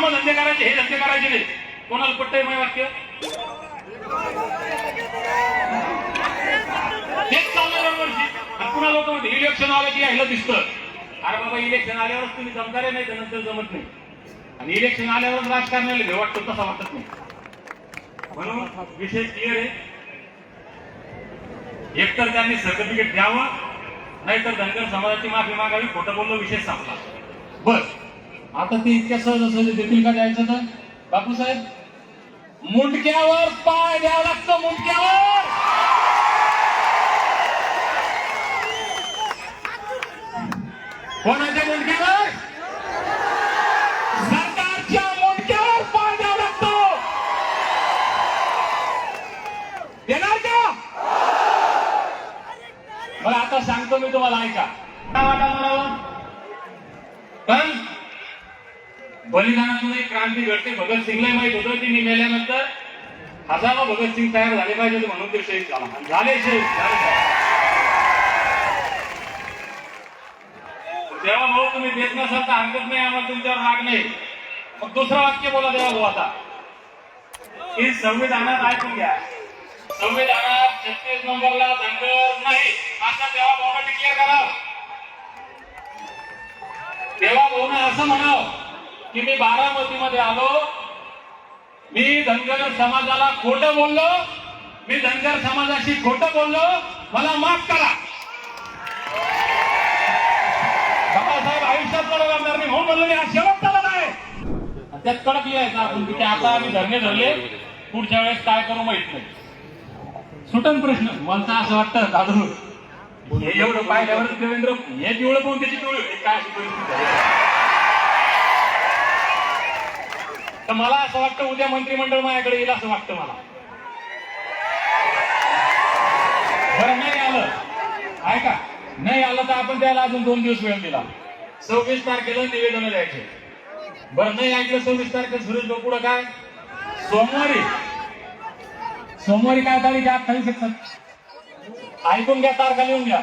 काम धंदे करायचे हे धंदे करायचे नाही. कोणाला पटतंय माय वाक्य? तेच चाललं दरवर्षी. पुन्हा लोक म्हणते इलेक्शन आलं की यायला दिसतं. अरे बाबा इलेक्शन आल्यावरच तुम्ही जमणारे नाही तर नंतर जमत नाही. आणि इलेक्शन आल्यावरच राजकारणाला भेव वाटतो तसा वाटत नाही. म्हणून विषय क्लिअर आहे. एकतर त्यांनी सर्टिफिकेट द्यावं नाहीतर धनगर समाजाची माफी मागावी खोटं बोललो विषय संपला बस. आता ते इतक्या सहज देतील का द्यायचं तर? बापूसाहेब मुंडक्यावर पाय द्यावं लागतं मुंडक्यावर! कोणाच्या मुंडक्यावर? सरकारच्या मुंडक्यावर पाय द्यावा लागतो! देणार का? बरं आता सांगतो मी तुम्हाला ऐका. काय वाटा म्हणावं पण बलिदानातून एक क्रांती घडते. भगतसिंगला माहीत होतं ती मी मेल्यानंतर हजारो भगतसिंग तयार झाले पाहिजे म्हणून ते शहीद झाला. झाले शहीद देवा भाऊ तुम्ही देत नसाल तर हरकत नाही आम्हाला तुमच्यावर राग नाही. मग दुसरं वाक्य बोला देवा भाऊ आता. ही संविधानात ऐकून घ्या. संविधानात छत्तीस नंबरला धनगर नाही. आता देवा भाऊनं डिक्लेअर करा देवा भाऊनं असं म्हणावं की मी बारामतीमध्ये आलो. मी धनगर समाजाला खोटं बोललो. मी धनगर समाजाशी खोटं बोललो. मला माफ करा. बाबासाहेब आयुष्यात कडक करणार नाही म्हणून म्हणलं मी हा शेवटचा लढा आहे आणि त्यात कडक लिहायचं आपण तिथे आता आम्ही धरणे धरले पुढच्या वेळेस काय करू माहीत नाही. सुटन प्रश्न. मला असं वाटतं दादू. हे एवढं पाहिल्यावर देवेंद्र हे पिवळं पाहून त्याची पिवळी काय अशी परिस्थिती तर मला असं वाटतं उद्या मंत्रिमंडळ माझ्याकडे येईल असं वाटतं मला. बरं नाही आलं. ऐका नाही आलं तर आपण त्याला अजून दोन दिवस वेळ दिला. सव्वीस तारखेला निवेदन द्यायचे. बरं नाही ऐकलं सव्वीस तारखेला सुरेश भाऊ पुढं काय? सोमवारी. सोमवारी काय तारीख अठ्ठावीस एक ऐकून घ्या तारखा लिहून घ्या.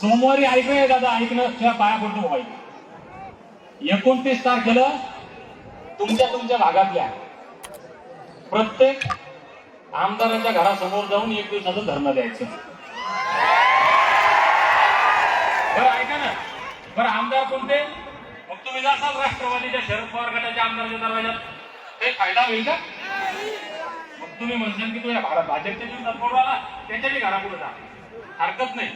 सोमवारी ऐकूया दादा ऐकणं त्या पाया पडतो मोबाईल. एकोणतीस तारखेला तुमच्या तुमच्या भागातल्या प्रत्येक आमदारांच्या घरासमोर जाऊन एक दिवसाचं धरणं द्यायचं. बरं ऐका ना. बरं आमदार कोणते? मग तुम्ही जासाल राष्ट्रवादीच्या शरद पवार गटाच्या आमदारच्या दरवाजात काही फायदा होईल का? मग तुम्ही म्हणशाल की तुझ्या भारत भाजपच्या विरोधात बोलू आला त्याच्याही घरापुढे जा. हरकत नाही.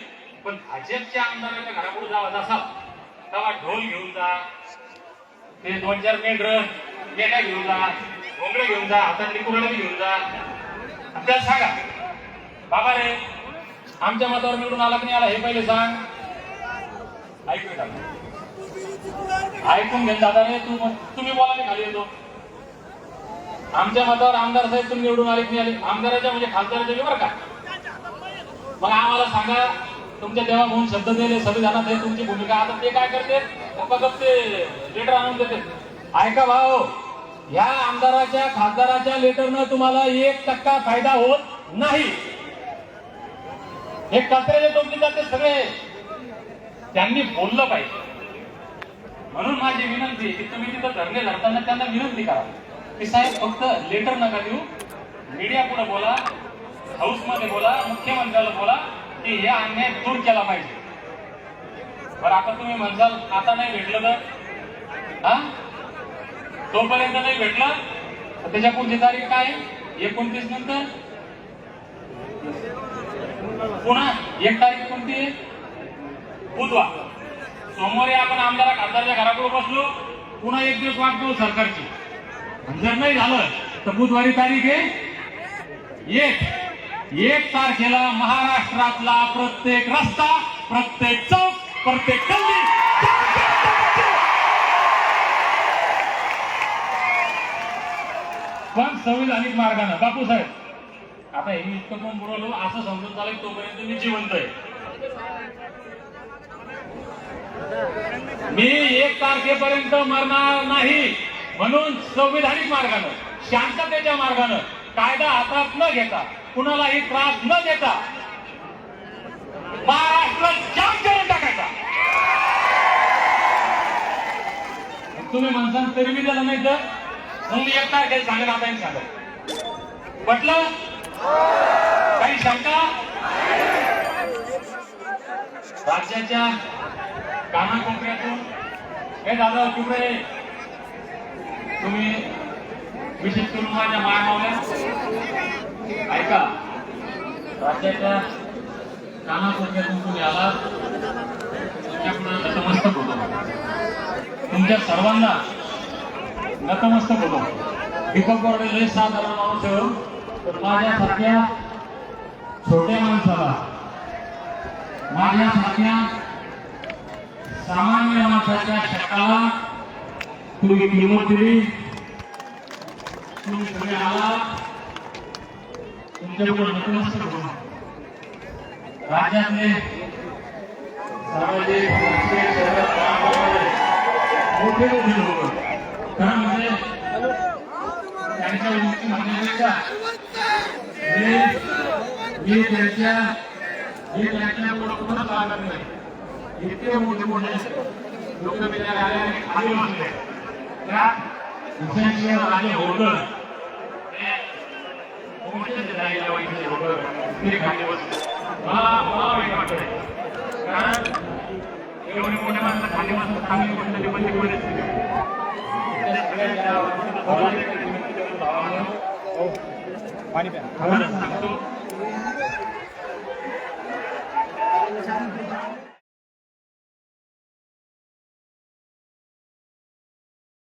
पण भाजपच्या आमदाराच्या घरापुढे जावा जासाल तेव्हा ढोल घेऊन जा. ते दोन चार मेंढर. मेंढ्या घेऊन जा घोंगडे घेऊन जा हातातली कुरडे घेऊन जा. आपल्याला सांगा. बाबा रे आमच्या मतावर निवडून आला की नाही आला हे पहिले सांग. ऐकू ऐकून घे दादा रे तू तुम्ही बोला मी खाली येतो. आमच्या मतावर आमदार साहेब तुम्ही निवडून आले की आले? आमदाराच्या म्हणजे खासदाराच्या बरं का? मग आम्हाला सांगा तुमच्या देवा म्हणून शब्द दिले संविधानात आहे तुमची भूमिका. आता ते काय करते? फक्त ते लेटर आणून देते. ऐका भाऊ या आमदाराच्या खासदाराच्या लेटरनं तुम्हाला एक टक्का फायदा होत नाही. हे कचऱ्याचे टोपली जाते सगळे त्यांनी बोललं पाहिजे. म्हणून माझी विनंती की तुम्ही तिथं धरणे धरताना त्यांना विनंती करा. की साहेब फक्त लेटर नका देऊ. मीडिया पुढे बोला हाऊसमध्ये बोला मुख्यमंत्र्याला बोला की हे अन्याय दूर केला पाहिजे. बरं आता तुम्ही म्हणसाल आता नाही भेटलं तर? हा? तोपर्यंत नाही भेटला त्याच्या पुढची तारीख काय एकोणतीस नंतर? पुन्हा एक तारीख कोणती आहे? बुधवार. सोमवारी आपण आमदार खासदारच्या घराकडे बसलो. पुन्हा एक दिवस वाट पाहू सरकारची जर नाही झालं तर बुधवारी तारीख आहे एक. एक तारखेला महाराष्ट्रातला प्रत्येक रस्ता प्रत्येक चौक प्रत्येक गल्ली पण संविधानिक मार्गानं. बापू साहेब आता हे इतकं कोण बोलवलो असं समजून चालेल तोपर्यंत मी जिवंत आहे. मी एक तारखेपर्यंत मरणार नाही. म्हणून संविधानिक मार्गानं शांततेच्या मार्गानं कायदा हातात न घेता कुणालाही त्रास न देता महाराष्ट्र जाम करून टाकायचा. तुम्ही माणसांना तरी मी त्याला नाही तर? मग मी एकटा काही सांगेन आता सांगत पटलं काही शंका राज्याच्या कानाकोपऱ्यातून हे दादा कुठे तुम्ही विशेष करून माझ्या माया मावल्या ऐका राज्याच्या कानाकोपऱ्यातून तुम्ही आलात तुमच्यापुढे नतमस्तक होतो तुमच्या सर्वांना नतमस्तक होतो दीपक बोर्डे लय साधारण माणूस आहे हो. माझ्यासारख्या छोट्या माणसाला माझ्यासारख्या सामान्य माणसाच्या शकाला तुम्ही किंमत दिली. तुम्ही सगळे आला तुमच्यापुढे नतमस्तक होतो राज्यातले सामाजिक राजकीय मोठे मोठे लोक. कारण म्हणण्यापेक्षा मी त्यांच्या मी त्यांच्या लागत नाही. इतके मोठे मोठे लोक बिचारे खाली बसले. त्या हुसेनसिंह राजे होळकर हे होळकर ते खाली बसले. मला मला वाईट वाटतंय. कारण एवढे मोठे माणसं खाली बसतात. चांगली गोष्ट 많이 빼.